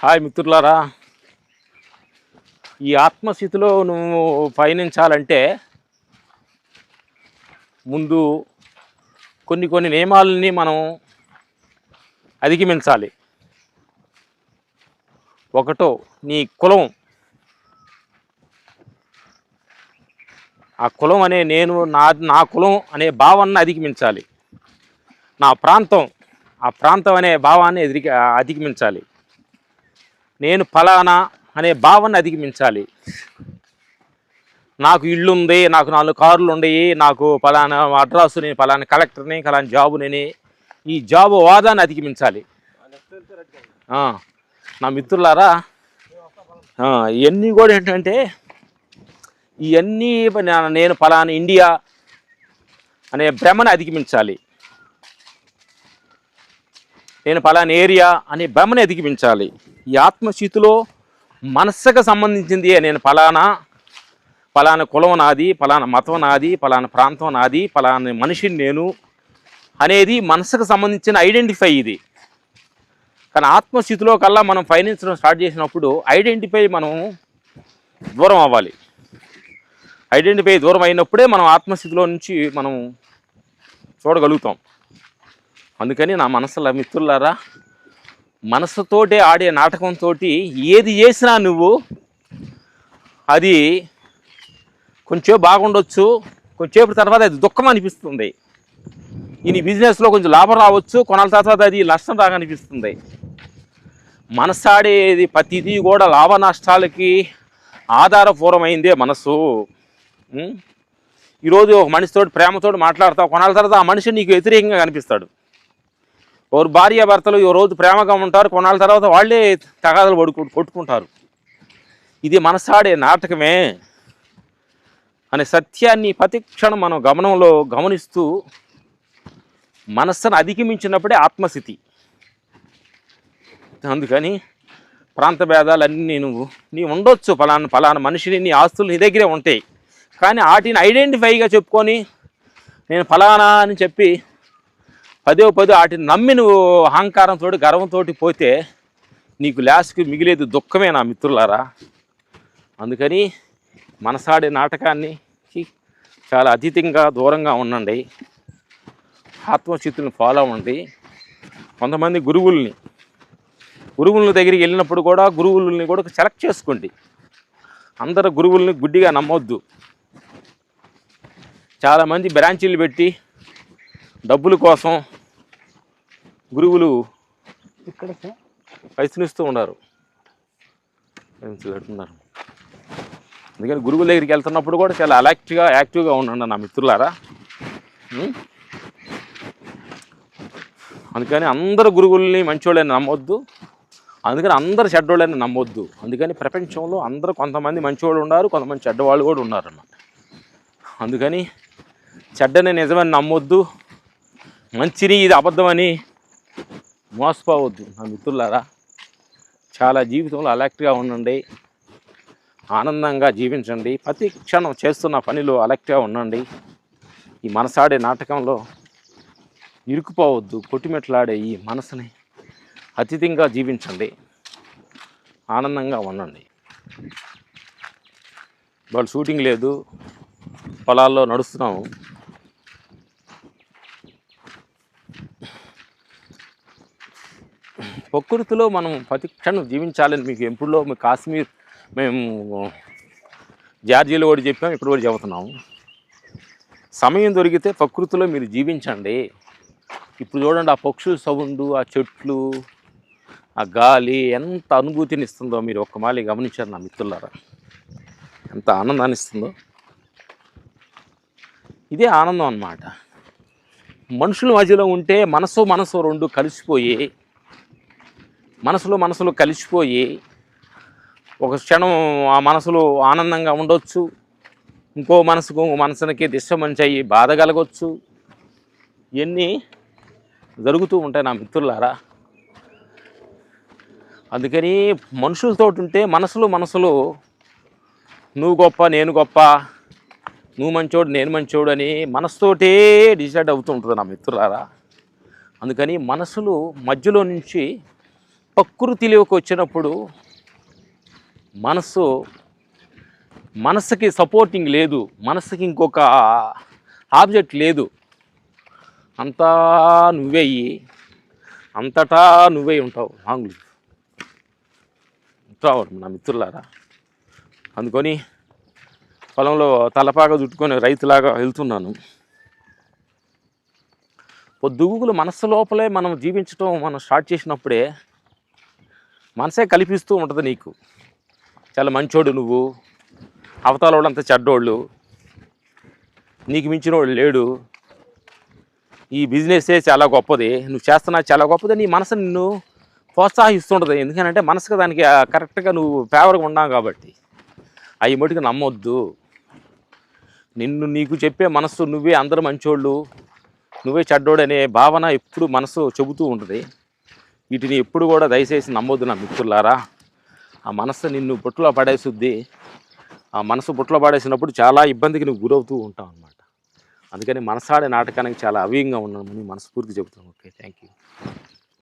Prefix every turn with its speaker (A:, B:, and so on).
A: Hi మిత్రులారా. ఈ ఆత్మస్థితిలో నువ్వు పయనించాలంటే ముందు కొన్ని కొన్ని నియమాలని మనం అధిగమించాలి ఒకటో నీ కులం. ఆ కులం అనే నేను నా నా కులం అనే భావాన్ని అధిగమించాలి నా ప్రాంతం ఆ ప్రాంతం అనే భావాన్ని ఎదిరి అధిగమించాలి నేను ఫలానా అనే భావాన్ని అధిగమించాలి. నాకు ఇల్లు ఉంది నాకు నాలుగు కార్లు ఉన్నాయి నాకు ఫలానా అడ్రస్ నేను ఫలానా కలెక్టర్ని ఫలానా జాబుని ఈ జాబు వాదాన్ని అధిగమించాలి. నా మిత్రులారా ఇవన్నీ కూడా ఏంటంటే ఇవన్నీ నేను ఫలానా ఇండియా అనే భ్రమను అధిగమించాలి. నేను ఫలానా ఏరియా అనే భ్రమను ఎదిగిపించాలి ఈ ఆత్మస్థితిలో మనస్సుకు సంబంధించింది నేను ఫలానా ఫలానా కులం నాది ఫలానా మతం నాది ఫలానా ప్రాంతం నాది ఫలానా మనిషిని నేను అనేది మనసుకు సంబంధించిన ఐడెంటిఫై ఇది. కానీ ఆత్మస్థితిలో కల్లా మనం పయనించడం స్టార్ట్ చేసినప్పుడు ఐడెంటిఫై మనం దూరం అవ్వాలి. ఐడెంటిఫై దూరం అయినప్పుడే మనం ఆత్మస్థితిలో నుంచి మనం చూడగలుగుతాం. అందుకని నా మనసులో మిత్రులారా మనసుతోటే ఆడే నాటకంతో ఏది చేసినా నువ్వు అది కొంచెం బాగుండొచ్చు కొంచెంసేపు తర్వాత అది దుఃఖం అనిపిస్తుంది. ఈ నీ బిజినెస్లో కొంచెం లాభం రావచ్చు కొనాల తర్వాత అది నష్టం రాగనిపిస్తుంది మనసాడేది ప్రతిదీ కూడా లాభ నష్టాలకి ఆధారపూర్వమైందే మనసు. ఈరోజు ఒక మనిషితో ప్రేమతోటి మాట్లాడతావు కొనాల తర్వాత ఆ మనిషి నీకు వ్యతిరేకంగా కనిపిస్తాడు. ఎవరు భార్య భర్తలు ఈ రోజు ప్రేమగా ఉంటారు కొన్నాళ్ళ తర్వాత వాళ్ళే తగాదలు పడుకు కొట్టుకుంటారు. ఇది మనసాడే నాటకమే అనే సత్యాన్ని ప్రతిక్షణం మనం గమనంలో గమనిస్తూ మనస్సును అధిగమించినప్పుడే ఆత్మస్థితి. అందుకని ప్రాంత భేదాలన్నీ నువ్వు నీ ఉండొచ్చు ఫలానా ఫలానా మనిషిని నీ ఆస్తులు నీ దగ్గరే ఉంటాయి. కానీ వాటిని ఐడెంటిఫైగా చెప్పుకొని నేను ఫలానా అని చెప్పి పదే పదే వాటిని నమ్మి నువ్వు అహంకారంతో గర్వంతో పోతే నీకు లాస్ట్కి మిగిలేదు దుఃఖమే నా మిత్రులారా. అందుకని మనసాడే నాటకాన్ని చాలా అతీతంగా దూరంగా ఉండండి. ఆత్మచిత్తులను ఫాలో అవ్వండి. కొంతమంది గురువుల్ని గురువుల దగ్గరికి వెళ్ళినప్పుడు కూడా గురువుల్ని కూడా సెలెక్ట్ చేసుకోండి. అందరు గురువుల్ని గుడ్డిగా నమ్మొద్దు. చాలామంది బ్రాంచీలు పెట్టి డబ్బుల కోసం గురువులు
B: ఇక్కడ
A: ప్రయత్నిస్తూ ఉన్నారు. పెడుతున్నారు అందుకని గురువుల దగ్గరికి వెళ్తున్నప్పుడు కూడా చాలా అలర్ట్గా యాక్టివ్గా ఉండండి నా మిత్రులారా? అందుకని అందరు గురువుల్ని మంచోళ్ళని నమ్మొద్దు. అందుకని అందరు చెడ్డోళ్ళని నమ్మొద్దు. అందుకని ప్రపంచంలో అందరూ కొంతమంది మంచివాళ్ళు ఉన్నారు కొంతమంది చెడ్డవాళ్ళు కూడా ఉన్నారన్నమాట. అందుకని చెడ్డని నిజమని నమ్మొద్దు. మంచిని ఇది అబద్ధమని మోసపోవద్దు నా మిత్రులారా. చాలా జీవితంలో అలర్ట్గా ఉండండి. ఆనందంగా జీవించండి. ప్రతి క్షణం చేస్తున్న పనిలో అలర్ట్గా ఉండండి. ఈ మనసాడే నాటకంలో ఇరుకుపోవద్దు కొట్టిమెట్లాడే ఈ మనసుని అతిథిగా జీవించండి. ఆనందంగా ఉండండి. వాళ్ళు షూటింగ్ లేదు. పొలాల్లో నడుస్తున్నాము. ప్రకృతిలో మనం ప్రతి క్షణం జీవించాలని మీకు ఎప్పుడులో మీ కాశ్మీర్ మేము జార్జీలో కూడా చెప్పాము ఇప్పుడు కూడా చెబుతున్నాము సమయం దొరికితే ప్రకృతిలో మీరు జీవించండి. ఇప్పుడు చూడండి ఆ పక్షుల సౌండ్ ఆ చెట్లు ఆ గాలి ఎంత అనుభూతిని ఇస్తుందో మీరు ఒక్క మాలి గమనించారు నా మిత్రులారా. ఎంత ఆనందాన్ని ఇస్తుందో. ఇదే ఆనందం అన్నమాట. మనుషుల మధ్యలో ఉంటే మనసు మనసు రెండు కలిసిపోయి మనసులో మనసులో కలిసిపోయి ఒక క్షణం ఆ మనసులో ఆనందంగా ఉండొచ్చు. ఇంకో మనసుకు మనసునికి డిస్టర్బెన్స్ అయ్యి బాధ కలగొచ్చు. ఇవన్నీ జరుగుతూ ఉంటాయి నా మిత్రులారా. అందుకని మనుషులతో ఉంటే మనసులో మనసులు నువ్వు గొప్ప నేను గొప్ప నువ్వు మంచోడు నేను మంచోడు అని మనసుతోటే డిసైడ్ అవుతూ ఉంటుంది నా మిత్రులారా. అందుకని మనసులు మధ్యలో నుంచి ప్రకృతిలోకి వచ్చినప్పుడు మనసు మనసుకి సపోర్టింగ్ లేదు మనసుకి ఇంకొక ఆబ్జెక్ట్ లేదు. అంతా నువ్వే అయ్యి అంతటా నువ్వే ఉంటావు. ఆంగ్లు ఉంటావు నా మిత్రులారా. అందుకొని పొలంలో తలపాగా చుట్టుకొని రైతులాగా వెళ్తున్నాను. పొద్దుగులు మనస్సు లోపలే మనం జీవించడం మనం స్టార్ట్ చేసినప్పుడే మనసే కల్పిస్తూ ఉంటుంది నీకు. చాలా మంచోడు నువ్వు. అవతల వాళ్ళంతా చెడ్డోళ్ళు. నీకు మించిన వాడు లేడు. ఈ బిజినెస్సే చాలా గొప్పది. నువ్వు చేస్తున్నా చాలా గొప్పది. నీ మనసు నిన్ను ప్రోత్సాహిస్తుంటుంది. ఎందుకంటే మనసుకు దానికి కరెక్ట్గా నువ్వు ఫేవర్గా ఉన్నావు కాబట్టి. అవి మటుకు నమ్మొద్దు. నిన్ను నీకు చెప్పే మనస్సు నువ్వే అందరు మంచోళ్ళు. నువ్వే చెడ్డోడు అనే భావన ఎప్పుడు మనసు చెబుతూ ఉంటుంది. వీటిని ఎప్పుడు కూడా దయచేసి నమ్మొద్దు నా మిత్రులారా. ఆ మనస్సు నిన్ను బుట్టలో పడేసుద్ది. ఆ మనసు బుట్టలో పడేసినప్పుడు చాలా ఇబ్బందికి నువ్వు గురవుతూ ఉంటావు అనమాట అందుకని మనసాడే నాటకానికి చాలా అవ్యంగా ఉన్నాను మనస్ఫూర్తి చెబుతాను ఓకే థ్యాంక్ యూ